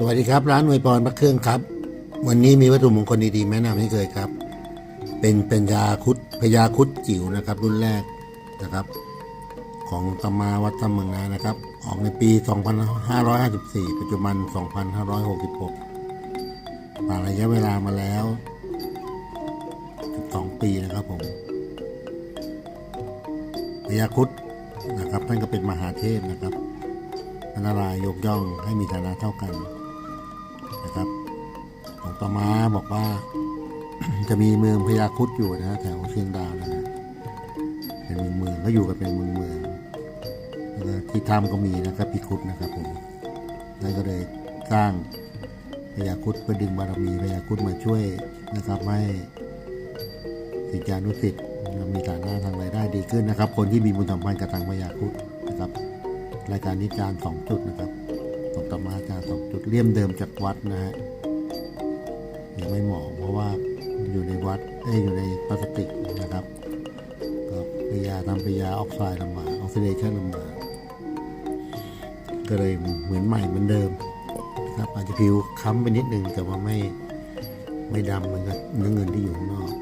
สวัสดีครับ ร้านอวยพรพระเครื่องครับ วันนี้มีวัตถุมงคลดีๆแนะนำให้เคยครับ เป็นเป็นยาคุดพญาคุดจิ๋วนะครับ รุ่นแรกนะครับ ของตมาวัดตำเมืองนานะครับ ออกในปี 2554 ปัจจุบัน 2566ผ่านระยะเวลามาแล้ว 12 ปีนะครับผมพญาคุดนะครับท่านก็เป็นมหาเทพนะครับพระนารายยกย่องให้มีฐานะเท่ากัน นะครับของตมาบอกว่า จะมีเมืองพญาครุดอยู่นะแถวเชียงดาวนะฮะเป็นเมืองเมืองก็อยู่กันเป็นเมืองเมืองที่ถ้ำก็มีนะครับพิคุดนะครับผมนั่นก็เลยสร้างพญาครุดเพื่อดึงบารมีพญาครุดมาช่วยนะครับให้สิทธิานุสิทธิ์มีฐานะทางรายได้ดีขึ้นนะครับ คนที่มีบุญสัมพันธ์กับทางพญาครุดนะครับ รายการนิจารสองจุดนะครับ ของตมาจารสองจุดเลี่ยมเดิมจากวัดนะฮะยังไม่เหมาะเพราะว่าอยู่ในวัดเอ้ยอยู่ในพลาสติกนะครับก็ปยาทำปยาออกไซด์ลำบากออกซิเดชันลำบากก็เลยเหมือนใหม่เหมือนเดิมนะครับอาจจะผิวค้ำไปนิดนึงแต่ว่าไม่ไม่ดำเหมือนกับเนื้อเงินที่อยู่ข้างนอก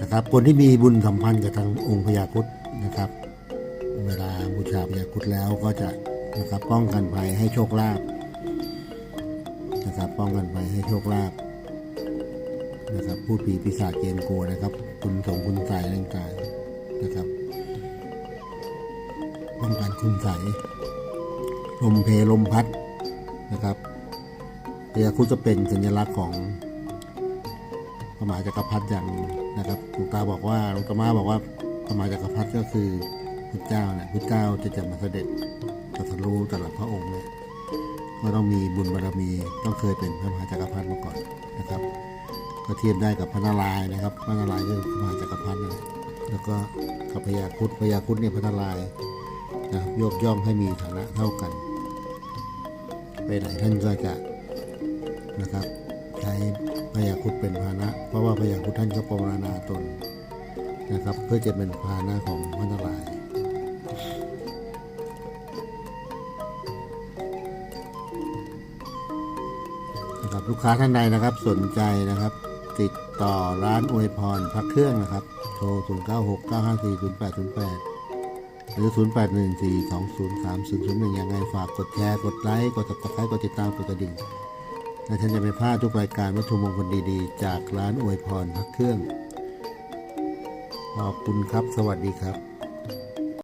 นะครับคนที่มีบุญสัมพันธ์กับทางองค์พญาครุดนะครับ เวลาบูชาพญาครุดแล้วก็จะนะครับป้องกันภัยให้โชคลาภนะครับป้องกันไปให้โชคลาภนะครับพูดผีปีศาจเกณฑ์โกลัวนะครับ คุณสงคุณใสต่างๆนะครับป้องกันคุณใสลมเพลมพัดนะครับพญาครุฑจะเป็นสัญลักษณ์ของพระมหาจักรพรรดิอย่างนะครับหลวงตาบอกว่าหลวงตามาบอกว่าพระมหาจักรพรรดิก็คือ ทธเจ้าเนี่ยพุทธเจ้าจะจะมาเสด็จตรัสรู้ตลอดพระองค์เนี่ยก็ต้องมีบุญบารมีต้องเคยเป็นพระมหาจักรพรรดิมาก่อนนะครับ ก็เทียบได้กับพระนารายณ์นะครับพระนารายณ์ก็คือพระมหาจักรพรรดินั่นและแล้วก็กับพญาครุฑพญาครุฑเนี่ยพระนารายณ์นะครับยกย่องให้มีฐานะเท่ากัน ไปไหนท่านก็จะนะครับใช้พญาครุฑเป็นพาหนะ เพราะว่าพญาครุฑท่านก็ปรารณาตนนะครับ เพื่อจะเป็นพาหนะของพระนารายณ์ ลูกค้าท่านใดนะครับ สนใจนะครับ ติดต่อร้านอวยพรพักเครื่องนะครับ โทร 0 9 6 9 5 4 0 8 0 8 หรือ 0 8 1 4 2 0 3 0 0 1 ยังไงฝากกดแชร์ กดไลค์ กดติดตามกดติดตามกดกระดิ่งและท่านจะไม่พลาดทุกรายการวัตถุมงคลดีๆ จากร้านอวยพรพักเครื่อง ขอบคุณครับ สวัสดีครับ